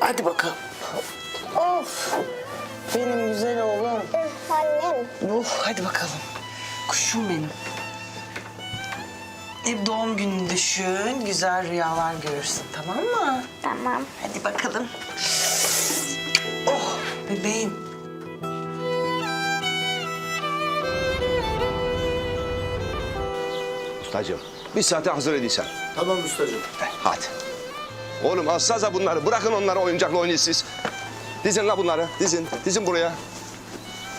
Hadi bakalım. Of. Benim güzel oğlum. Annem. Of hadi bakalım. Kuşum benim. Hep doğum gününü düşün, güzel rüyalar görürsün tamam mı? Tamam. Hadi bakalım. Oh bebeğim. Ustacığım bir saate hazır ediysen. Tamam ustacığım. Hadi. Oğlum alsanıza bunları. Bırakın onları oyuncakla oynayın siz. Dizin la bunları. Dizin. Dizin buraya.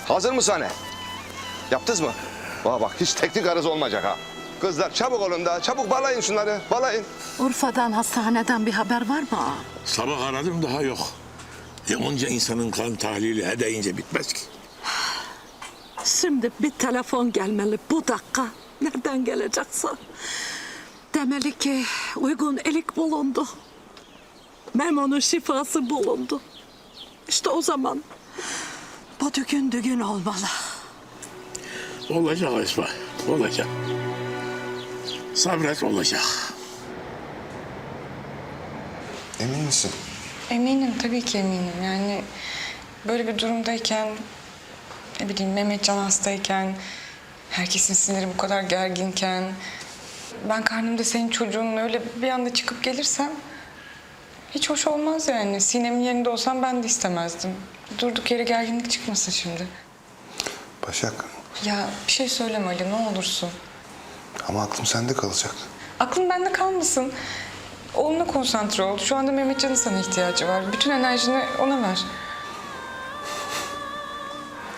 Hazır mı sahne? Yaptınız mı? Bana bak hiç teknik arız olmayacak ha. Kızlar çabuk olun da çabuk balayın şunları. Balayın. Urfa'dan hastaneden bir haber var mı? ağa? Sabah aradım daha yok. E onca insanın kan tahlili edeyince bitmez ki. Şimdi bir telefon gelmeli bu dakika. Nereden gelecekse. Demeli ki uygun elik bulundu. Memo'nun şifası bulundu. İşte o zaman bu düğün düğün olmalı. Olacak Esma, olacak. Sabret olacak. Emin misin? Eminim tabii ki eminim. Yani böyle bir durumdayken ne bileyim Mehmetcan hastayken herkesin siniri bu kadar gerginken ben karnımda senin çocuğun öyle bir anda çıkıp gelirsem hiç hoş olmaz yani. Sinem'in yerinde olsam ben de istemezdim. Durduk yere gerginlik çıkmasın şimdi. Başak Ya bir şey söyleme Ali ne olursun. ama aklım sende kalacak. Aklın bende kalmasın. Oğluna konsantre ol. Şu anda Mehmetcan'ın sana ihtiyacı var. Bütün enerjini ona ver.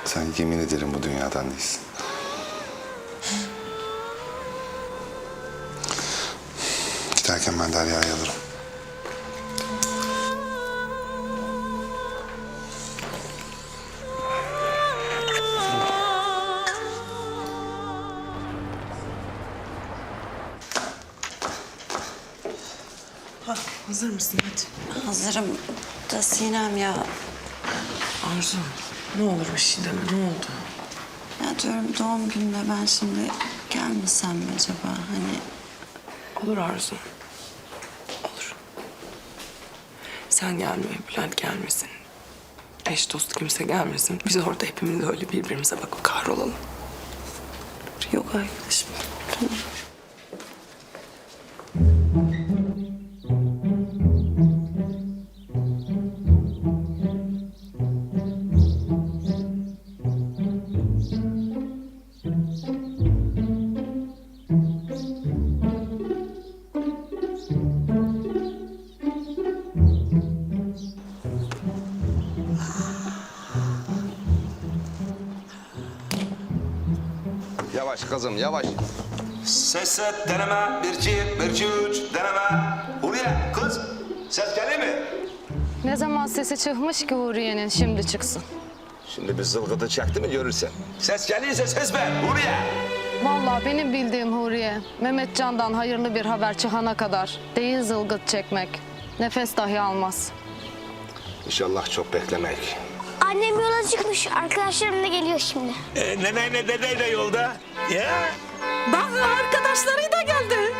Sen yemin ederim bu dünyadan değilsin. Giderken ben Derya'yı alırım. Hazır mısın hadi. Hazırım da Sinem ya. Arzu ne olur bir şey deme ne oldu? Ya diyorum doğum gününe ben şimdi gelmesem mi acaba? Hani Olur Arzu. Olur. Sen gelme, Bülent gelmesin. Eş dost kimse gelmesin. Biz orada hepimiz öyle birbirimize bakıp kahrolalım. yok arkadaşım. Tamam. Yavaş kızım yavaş. Ses set deneme. Bir iki, bir iki, üç deneme. Huriye kız ses geliyor mi? Ne zaman sesi çıkmış ki Huriye'nin şimdi çıksın. Şimdi bir zılgıtı çekti mi görürsen. Ses geliyorsa ses ver Huriye. Vallahi benim bildiğim Huriye, Mehmetcan'dan hayırlı bir haber çıkana kadar değil zılgıt çekmek. Nefes dahi almaz. İnşallah çok beklemek. Annem yola çıkmış. Arkadaşlarım da geliyor şimdi. E, neneyle dede de yolda. Ya. Bak arkadaşları da geldi.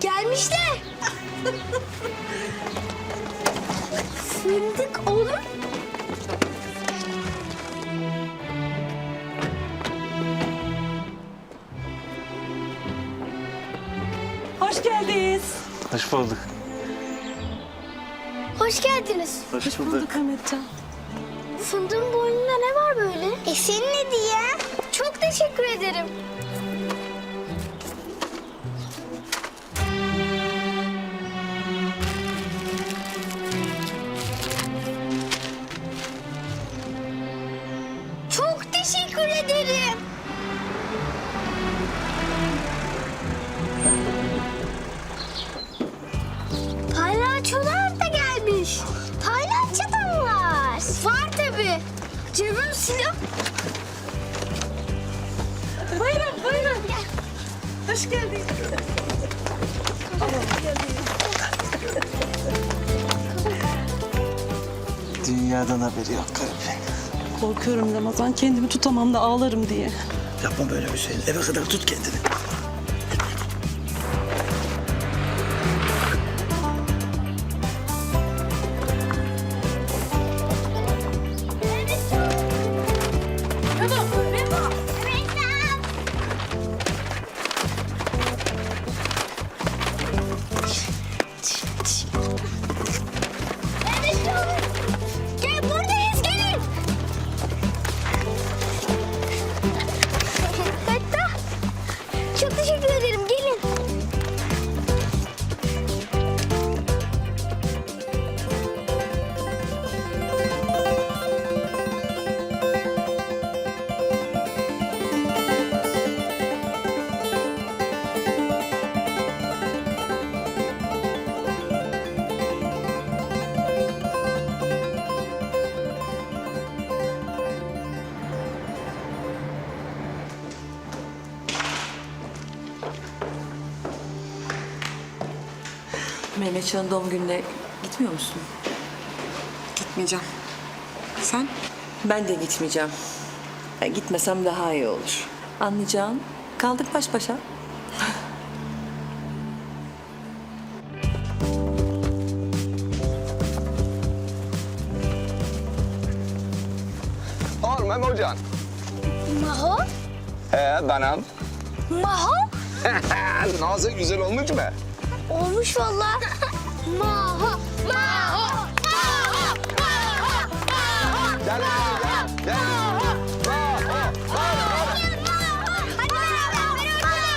Gelmişler. Fındık oğlum. Hoş geldiniz. Hoş bulduk. Hoş geldiniz. Hoş bulduk Mehmetcan. Fındığın boynunda ne var böyle? E senin hediyen. Çok teşekkür ederim. Cebim silah. Buyurun buyurun. Gel. Hoş geldin. Dünyadan haberi yok garip. Korkuyorum Ramazan. Kendimi tutamam da ağlarım diye. Yapma böyle bir şey. Eve kadar tut kendini. Mehmetcan'ın doğum gününe gitmiyor musun? Gitmeyeceğim. Sen? Ben de gitmeyeceğim. Ben gitmesem daha iyi olur. Anlayacağın kaldık baş başa. Oğlum Memo Can. Maho? He benim. Maho? Nasıl güzel olmuş mu? Olmuş valla. Maho. Maho. Maho. Maho. Maho. Gel gel gel. Hadi beraber.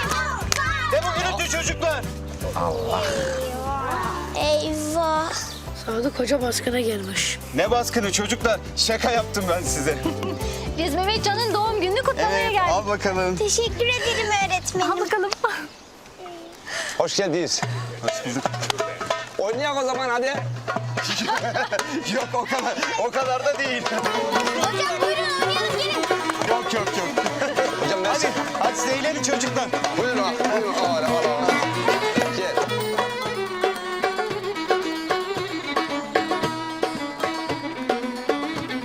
Ne bu gürültü çocuklar? Eyvah. Sadık Hoca baskına gelmiş. Ne baskını çocuklar? Şaka yaptım ben size. Biz Mehmetcan'ın doğum gününü kutlamaya geldik. al bakalım. Teşekkür ederim öğretmenim. Al bakalım. Hoş geldiniz. Hoş bulduk. Oynayak o zaman hadi. Yok o kadar, o kadar da değil. Hocam buyurun oynayalım gelin. Yok yok yok. Hocam ben Hadi, hadi siz eğlenin çocuklar. Buyurun ha, buyurun. Al, al, al. Gel.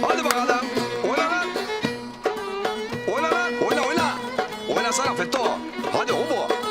Hadi bakalım. Oyna lan. Oyna lan. Oyna oyna. Oynasana Fetto. Hadi o bu.